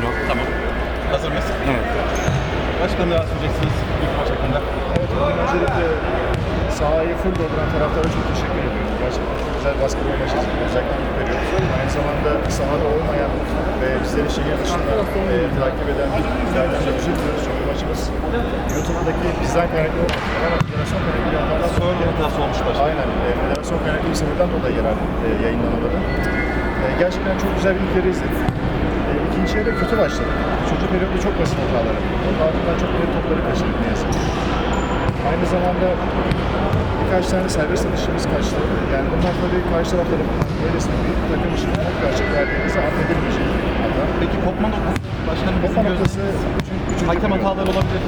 Tamam. Tamam. Hazır mısın? Evet. Başka neler söyleyeceksiniz ilk maç hakkında? Evet, öncelikle sahayı full dolduran taraftara çok teşekkür ediyorum. Gerçekten çok güzel basketbol maçı olacaktan veriyoruz. Aynı zamanda sahada olmayan ve bizleri şehir dışında e, takip eden bizlerden çok teşekkür ediyoruz. Çünkü maçımız YouTube'daki bizden kaynaklı olmadı. Ama federasyon kaynaklı yanlardan sonra noktası olmuş başladı. Aynen. E, federasyon kaynaklı bir sebepten dolayı yerel e, yayınlanamadı. E, gerçekten çok güzel bir ilk yarı izledik. E, ikinci yarı kötü başladı. Üçüncü periyotta çok basit hatalar yaptık. Ardından çok net topları kaçırdık ne yazık ki. Aynı zamanda birkaç tane serbest atışımız kaçtı. Yani bunlar tabii karşı tarafların böylesine bir takım için çok açık verdiğimizde affedilmeyecek hata. Peki kopma noktası başkanım Kopma bizim göz... noktası üçüncü, üçüncü Hakem periyot. hataları olabilir.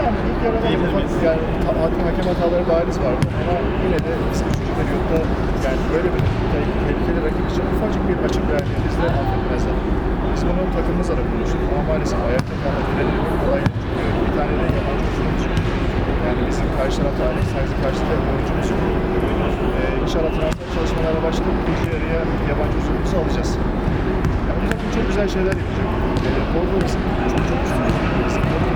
Yani ilk yarıda ufak yani hakem, hakem hataları bariz vardı ama yine de biz üçüncü periyotta yani böyle bir te- tehlikeli rakip için ufacık bir açık verdiğimizde affetmezler. Biz bunu takımımızla da konuştuk ama maalesef ayakta kalma direnimi kolay. Çünkü bir tane de yabancı oyuncumuz yok. Yani bizim karşı tarafta Alex Saiz'i karşıda bir oyuncumuz. Ee, inşallah transfer çalışmalara başlayıp ikinci yarıya yabancı oyuncumuzu alacağız. Yani takım çok güzel şeyler yapacak. Ee, Bordo bizim çok çok üstün bir takım. Bizim Bordo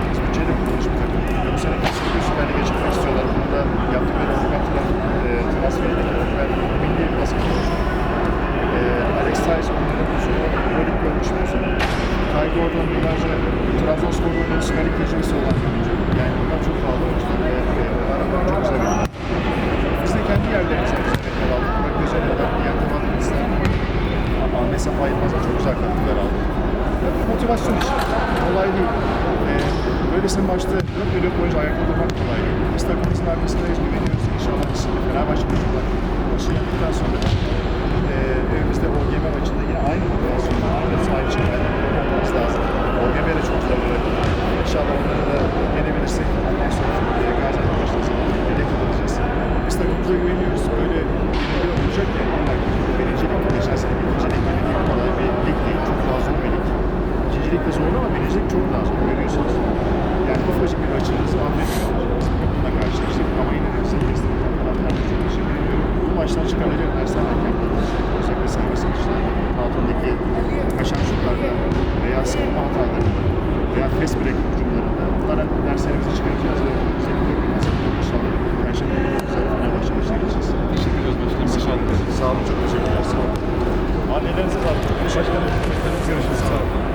Gordon yıllarca Trabzonspor'da oynayan Süper Lig tecrübesi olan bir oyuncu. Yani bunlar çok pahalı oyuncular e, çok güzel bir oyuncu. Biz de kendi yerlerimize güzel etkiler aldık. Bak göz önüne bak. Diğer Tavadımızdan Ahmet Safa Yılmaz'a çok güzel katkılar aldı. Ya bu motivasyon işi. Kolay değil. Ee, böylesine maçta 4 periyot boyunca ayakta durmak kolay değil. Biz takımımızın arkasındayız, güveniyoruz. İnşallah biz Fenerbahçe çocuklar yaptıktan sonra e, evimizde OGM maçında yine aynı motivasyonla, aynı sahip çıkmayla olmamız lazım. OGM'ye de çok zor bıraktık. İnşallah onları da yenebilirsek ondan sonra e, Gaziantep maçında sana yedek kalacağız. Biz takımımıza güveniyoruz. Öyle bir olacak ki onlar birincilik geçen sene birincilik gibi değil. Kolay bir lig değil. Çok daha zor bir lig. İkincilik de zor ama birincilik çok daha zor. Görüyorsunuz. Yani ufacık bir maçınızı affediyor. Biz bununla karşılaştık ama yine de teşekkür ediyorum. Bu maçtan çıkarılacak dersler erken Özellikle serbest atışlar, altındaki kaçan şutlarda veya savunma hatalarında veya fast break hücumlarında bunlara derslerimizi çıkaracağız ve senin takımımızı inşallah Perşembe günü güzel Fenerbahçe maçına geçeceğiz. Teşekkür ediyoruz başkanım. Başarılı. Sağ olun, çok teşekkürler. Sağ olun. Annelerinize sağlık. Teşekkür ederim. Görüşürüz. Sağ olun.